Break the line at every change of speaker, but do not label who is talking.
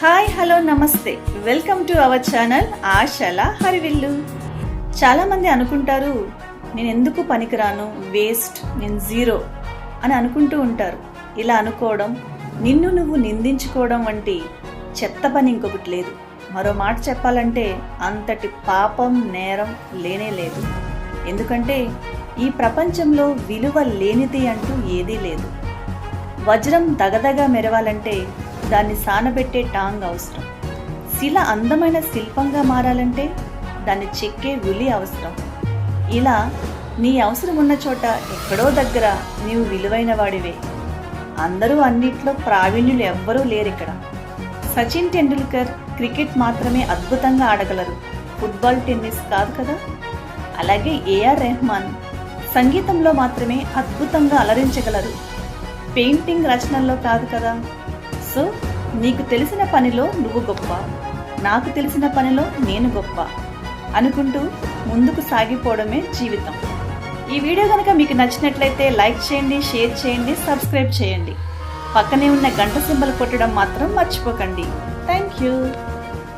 Hi hello నమస్తే. Welcome to our channel ఆశల హరివిల్లు. చాలామంది అనుకుంటారు నేను ఎందుకు పనికిరాను వేస్ట్ నేను జీరో అని అనుకుంటూ ఉంటారు. ఇలా అనుకోవడం నిన్ను నువ్వు నిందించుకోవడం వంటి చెత్త పని ఇంకొకటి లేదు. మరో మాట చెప్పాలంటే అంతటి పాపం నేరం లేనే లేదు. ఎందుకంటే ఈ ప్రపంచంలో విలువ లేనిది అంటూ ఏదీ లేదు. వజ్రం దగదగా మెరవాలంటే దాన్ని సానబెట్టే టాంగ్ అవసరం. శిల అందమైన శిల్పంగా మారాలంటే దాన్ని చెక్కే ఉలి అవసరం. ఇలా నీ అవసరం ఉన్న చోట ఎక్కడో దగ్గర నీవు విలువైన వాడివే. అందరూ అన్నిట్లో ప్రావీణ్యులు ఎవ్వరూ లేరు ఇక్కడ సచిన్ టెండూల్కర్ క్రికెట్ మాత్రమే అద్భుతంగా ఆడగలరు. ఫుట్బాల్ టెన్నిస్ కాదు కదా? అలాగే ఏఆర్ రెహమాన్ సంగీతంలో మాత్రమే అద్భుతంగా అలరించగలరు. పెయింటింగ్ రచనల్లో కాదు కదా? సో నీకు తెలిసిన పనిలో నువ్వు గొప్ప. నాకు తెలిసిన పనిలో నేను గొప్ప. అనుకుంటూ ముందుకు సాగిపోవడమే జీవితం. ఈ వీడియో కనుక మీకు నచ్చినట్లయితే లైక్ చేయండి షేర్ చేయండి సబ్స్క్రైబ్ చేయండి. పక్కనే ఉన్న గంట సింబల్ కొట్టడం మాత్రం మర్చిపోకండి. Thank you.